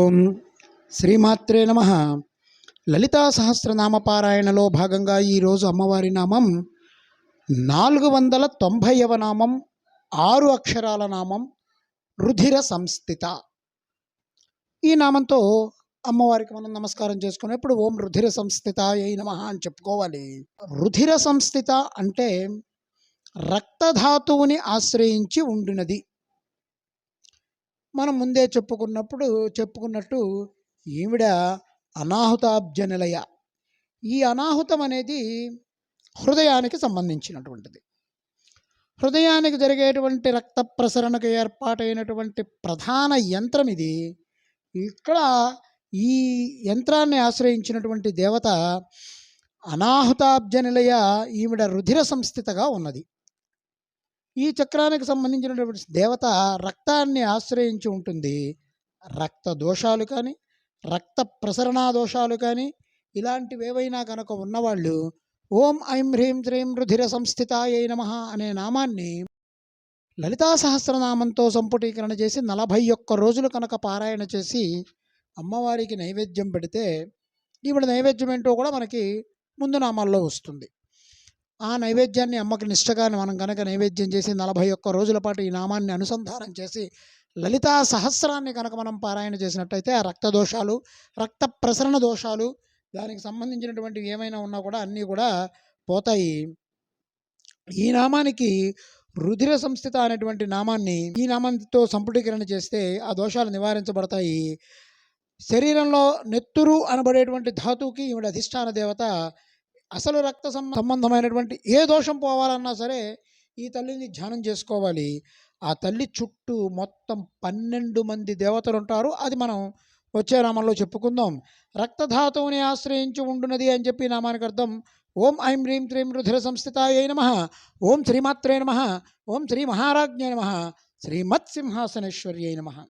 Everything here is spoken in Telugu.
ఓం శ్రీమాత్రే నమ. లలితా సహస్రనామ పారాయణలో భాగంగా ఈరోజు అమ్మవారి నామం నాలుగు వందల తొంభైవ నామం ఆరు అక్షరాల నామం రుధిర సంస్థిత. ఈ నామంతో అమ్మవారికి మనం నమస్కారం చేసుకునేప్పుడు ఓం రుధిర సంస్థిత ఏ నమ అని చెప్పుకోవాలి. రుధిర సంస్థిత అంటే రక్తధాతువుని ఆశ్రయించి ఉండినది. మనం ముందే చెప్పుకున్నప్పుడు చెప్పుకున్నట్టు ఈవిడ అనాహుతాబ్జ నిలయ ఈ అనాహుతం అనేది హృదయానికి సంబంధించినటువంటిది. హృదయానికి జరిగేటువంటి రక్త ప్రసరణకు ఏర్పాటైనటువంటి ప్రధాన యంత్రం ఇది. ఇక్కడ ఈ యంత్రాన్ని ఆశ్రయించినటువంటి దేవత అనాహుతాబ్జ నిలయ ఈవిడ రుధిర సంస్థితగా ఉన్నది. ఈ చక్రానికి సంబంధించినటువంటి దేవత రక్తాన్ని ఆశ్రయించి ఉంటుంది. రక్త దోషాలు కానీ రక్త ప్రసరణ దోషాలు కానీ ఇలాంటివి ఏవైనా కనుక ఉన్నవాళ్ళు ఓం ఐం హ్రీం శ్రీం రుధిర సంస్థితాయ నమ అనే నామాన్ని లలితా సహస్రనామంతో సంపుటీకరణ చేసి నలభై ఒక్క రోజులు కనుక పారాయణ చేసి అమ్మవారికి నైవేద్యం పెడితే ఈవిడ నైవేద్యం ఏంటో కూడా మనకి ముందు నామాల్లో వస్తుంది. ఆ నైవేద్యాన్ని అమ్మకి నిష్టగా మనం కనుక నైవేద్యం చేసి నలభై ఒక్క రోజుల పాటు ఈ నామాన్ని అనుసంధానం చేసి లలితా సహస్రాన్ని కనుక మనం పారాయణ చేసినట్టయితే ఆ రక్త దోషాలు రక్త ప్రసరణ దోషాలు దానికి సంబంధించినటువంటి ఏమైనా ఉన్నా కూడా అన్నీ కూడా పోతాయి. ఈ నామానికి రుధిర సంస్థిత అనేటువంటి నామాన్ని ఈ నామంతో సంపుటీకరణ చేస్తే ఆ దోషాలు నివారించబడతాయి. శరీరంలో నెత్తురు అనబడేటువంటి ధాతువుకి ఈవిడ అధిష్టాన దేవత అసలు రక్త సంబంధమైనటువంటి ఏ దోషం పోవాలన్నా సరే ఈ తల్లిని ధ్యానం చేసుకోవాలి. ఆ తల్లి చుట్టూ మొత్తం పన్నెండు మంది దేవతలు ఉంటారు అది మనం వచ్చే నామంలో చెప్పుకుందాం. రక్తధాతువుని ఆశ్రయించి ఉండునది అని చెప్పి నామానికి అర్థం. ఓం ఐం హ్రీం త్రీం రుధిర సంస్థితాయ నమ. ఓం శ్రీమాత్రే నమ. ఓం శ్రీ మహారాజ్ఞే నమ. శ్రీమత్సింహాసనేశ్వర్యై నమ.